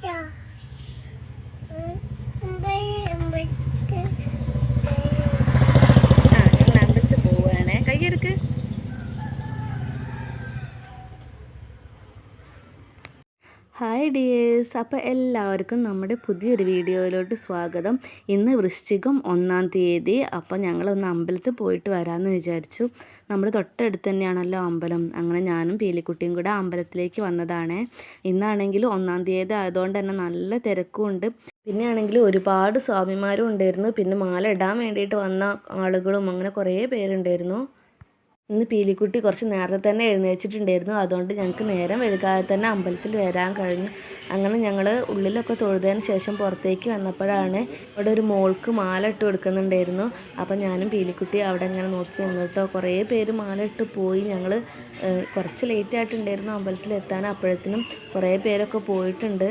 ちゃん。うん hi dears അപ്പോൾ എല്ലാവർക്കും നമ്മുടെ പുതിയൊരു വീഡിയോയിലോട്ട് സ്വാഗതം. ഇന്ന് വൃശ്ചികം ഒന്നാം തീയതി. അപ്പോൾ ഞങ്ങളൊന്ന് അമ്പലത്തിൽ പോയിട്ട് വരാമെന്ന് വിചാരിച്ചു. നമ്മുടെ തൊട്ടടുത്ത് തന്നെയാണല്ലോ അമ്പലം. അങ്ങനെ ഞാനും പീലിക്കുട്ടിയും കൂടെ അമ്പലത്തിലേക്ക് വന്നതാണ്. ഇന്നാണെങ്കിൽ ഒന്നാം തീയതി ആയതുകൊണ്ട് തന്നെ നല്ല തിരക്കുമുണ്ട് പിന്നെയാണെങ്കിൽ ഒരുപാട് സ്വാമിമാരും ഉണ്ടായിരുന്നു. പിന്നെ മാല ഇടാൻ വേണ്ടിയിട്ട് വന്ന ആളുകളും അങ്ങനെ കുറേ പേരുണ്ടായിരുന്നു. ഇന്ന് പീലിക്കുട്ടി കുറച്ച് നേരത്തെ തന്നെ എഴുന്നേച്ചിട്ടുണ്ടായിരുന്നു അതുകൊണ്ട് ഞങ്ങൾക്ക് നേരം വൈകാതെ തന്നെ അമ്പലത്തിൽ വരാൻ കഴിഞ്ഞു. അങ്ങനെ ഞങ്ങൾ ഉള്ളിലൊക്കെ തൊഴുതതിന് ശേഷം പുറത്തേക്ക് വന്നപ്പോഴാണ് ഇവിടെ ഒരു മോൾക്ക് മാല ഇട്ട് കൊടുക്കുന്നുണ്ടായിരുന്നു. അപ്പം ഞാനും പീലിക്കുട്ടി അവിടെ ഇങ്ങനെ നോക്കി നിന്നിട്ടോ. കുറേ പേര് മാല ഇട്ട് പോയി ഞങ്ങൾ കുറച്ച് ലേറ്റ് ആയിട്ടുണ്ടായിരുന്നു അമ്പലത്തിൽ എത്താൻ. അപ്പോഴത്തേനും കുറേ പേരൊക്കെ പോയിട്ടുണ്ട്.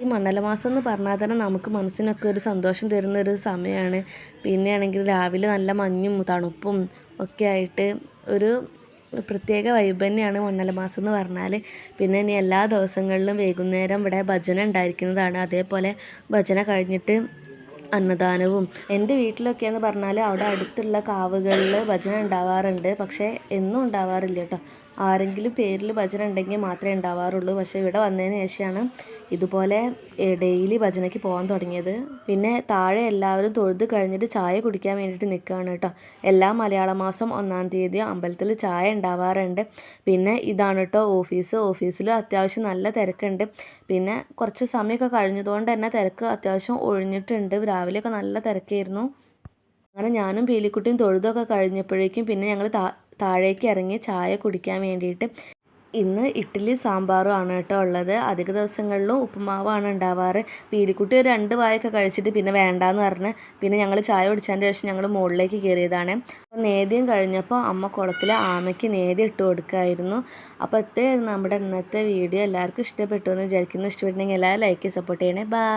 ഈ മണ്ഡലമാസം എന്ന് പറഞ്ഞാൽ തന്നെ നമുക്ക് മനസ്സിനൊക്കെ ഒരു സന്തോഷം തരുന്ന ഒരു സമയമാണ്. പിന്നെയാണെങ്കിൽ രാവിലെ നല്ല മഞ്ഞും തണുപ്പും ഒക്കെ ആയിട്ട് ഒരു പ്രത്യേക വൈബ് തന്നെയാണ് മണ്ണല മാസം എന്ന് പറഞ്ഞാൽ പിന്നെ ഇനി എല്ലാ ദിവസങ്ങളിലും വൈകുന്നേരം ഇവിടെ ഭജന ഉണ്ടായിരിക്കുന്നതാണ്. അതേപോലെ ഭജന കഴിഞ്ഞിട്ട് അന്നദാനവും. എന്റെ വീട്ടിലൊക്കെ എന്ന് പറഞ്ഞാൽ അവിടെ അടുത്തുള്ള കാവുകളിൽ ഭജന ഉണ്ടാവാറുണ്ട്. പക്ഷേ എന്നും ഉണ്ടാവാറില്ല കേട്ടോ. ആരെങ്കിലും പേരിൽ ഭജന ഉണ്ടെങ്കിൽ മാത്രമേ ഉണ്ടാവാറുള്ളൂ. പക്ഷേ ഇവിടെ വന്നതിന് ശേഷമാണ് ഇതുപോലെ ഡെയിലി ഭജനയ്ക്ക് പോകാൻ തുടങ്ങിയത്. പിന്നെ താഴെ എല്ലാവരും തൊഴുത് കഴിഞ്ഞിട്ട് ചായ കുടിക്കാൻ വേണ്ടിയിട്ട് നിൽക്കുകയാണ് കേട്ടോ. എല്ലാ മലയാള മാസം ഒന്നാം തീയതി അമ്പലത്തിൽ ചായ ഉണ്ടാവാറുണ്ട്. പിന്നെ ഇതാണ് കേട്ടോ ഓഫീസ്. ഓഫീസിൽ അത്യാവശ്യം നല്ല തിരക്കുണ്ട്. പിന്നെ കുറച്ച് സമയമൊക്കെ കഴിഞ്ഞതുകൊണ്ട് തന്നെ തിരക്ക് അത്യാവശ്യം ഒഴിഞ്ഞിട്ടുണ്ട്. രാവിലെയൊക്കെ നല്ല തിരക്കായിരുന്നു. അങ്ങനെ ഞാനും പീലിക്കുട്ടിയും തൊഴുതൊക്കെ കഴിഞ്ഞപ്പോഴേക്കും പിന്നെ ഞങ്ങൾ താഴേക്ക് ഇറങ്ങി ചായ കുടിക്കാൻ വേണ്ടിയിട്ട് ഇന്ന് ഇഡ്ഡലി സാമ്പാറും ആണ് കേട്ടോ ഉള്ളത്. അധിക ദിവസങ്ങളിലും ഉപ്പുമാവാണ് ഉണ്ടാവാറ്. പീലിക്കുട്ടി ഒരു രണ്ട് വായൊക്കെ കഴിച്ചിട്ട് പിന്നെ വേണ്ടാന്ന് പറഞ്ഞ് പിന്നെ ഞങ്ങൾ ചായ കുടിച്ചതിന്റെ ശേഷം ഞങ്ങൾ മുകളിലേക്ക് കയറിയതാണ്. അപ്പോൾ നേദ്യം കഴിഞ്ഞപ്പോൾ അമ്മ കുളത്തിൽ ആമയ്ക്ക് നേദ്യം ഇട്ട് കൊടുക്കുമായിരുന്നു അപ്പോൾ ഇത്രയായിരുന്നു നമ്മുടെ ഇന്നത്തെ വീഡിയോ. എല്ലാവർക്കും ഇഷ്ടപ്പെട്ടു എന്ന് വിചാരിക്കുന്നു. ഇഷ്ടപ്പെട്ടിട്ടുണ്ടെങ്കിൽ എല്ലാവരും ലൈക്ക് സപ്പോർട്ട് ചെയ്യണേ. ബൈ